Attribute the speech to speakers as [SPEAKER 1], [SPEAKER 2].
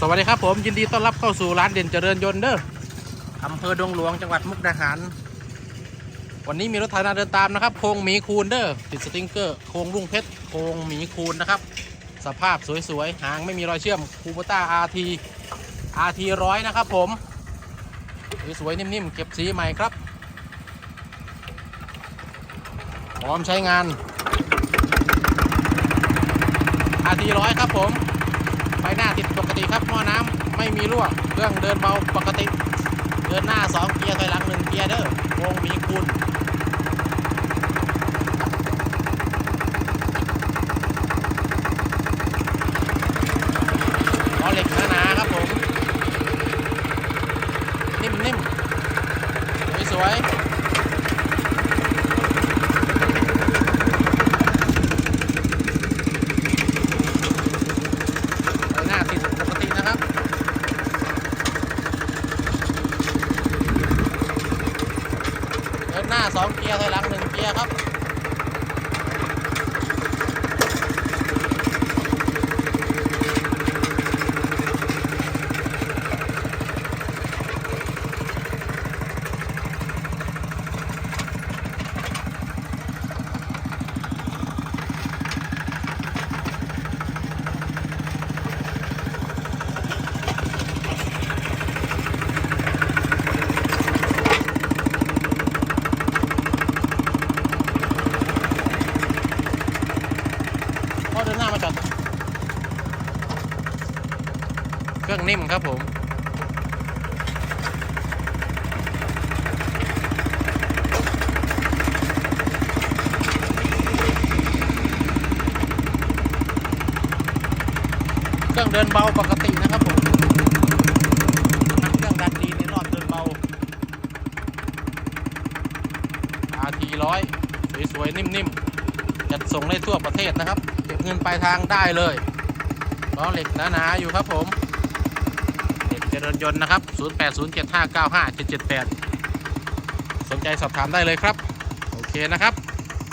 [SPEAKER 1] สวัสดีครับผมยินดีต้อนรับเข้าสู่ร้านเด่นเจริญยนต์เด้ออำเภอดงหลวงจังหวัดมุกดาหาร วันนี้มีรถไถนาเดินตามนะครับโครงหมีคูนเด้อติดสติงเกอร์โครงรุ่งเพชรโครงหมีคูนนะครับ สภาพสวยๆหางไม่มีรอยเชื่อมคูปต้า RT RT ร้อยนะครับผมสวยๆนิ่มๆเก็บสีใหม่ครับพร้อมใช้งาน RT ร้อยครับผม ฟหน้าติดปกติครับหม้อน้ำไม่มีรั่วเครื่องเดินเบาปกติ เดินหน้า 2 เกียร์ถอยหลัง 1 เกียร์เด้อวงมีคุณล้อเหล็กหนาๆครับผม นิ่มๆ สวยๆไฟหน้าติดปกตินะครับ เดิน หน้า 2 เกียร์ถอยหลัง 1 เกียร์ครับ หน้ามาจอดเครื่องนิ่มครับผมเครื่องเดินเบาปกตินะครับผมนักเครื่องดันดีในรอบเดินเบา RT ร้อยสวยๆ นิ่มๆ จัดส่งได้ทั่วประเทศนะครับ เก็บเงินปลายทางได้เลยล้อเหล็กหนาๆอยู่ครับผมเด็กเจริญยนต์นะครับ 0807595778 สนใจสอบถามได้เลยครับ โอเคนะครับ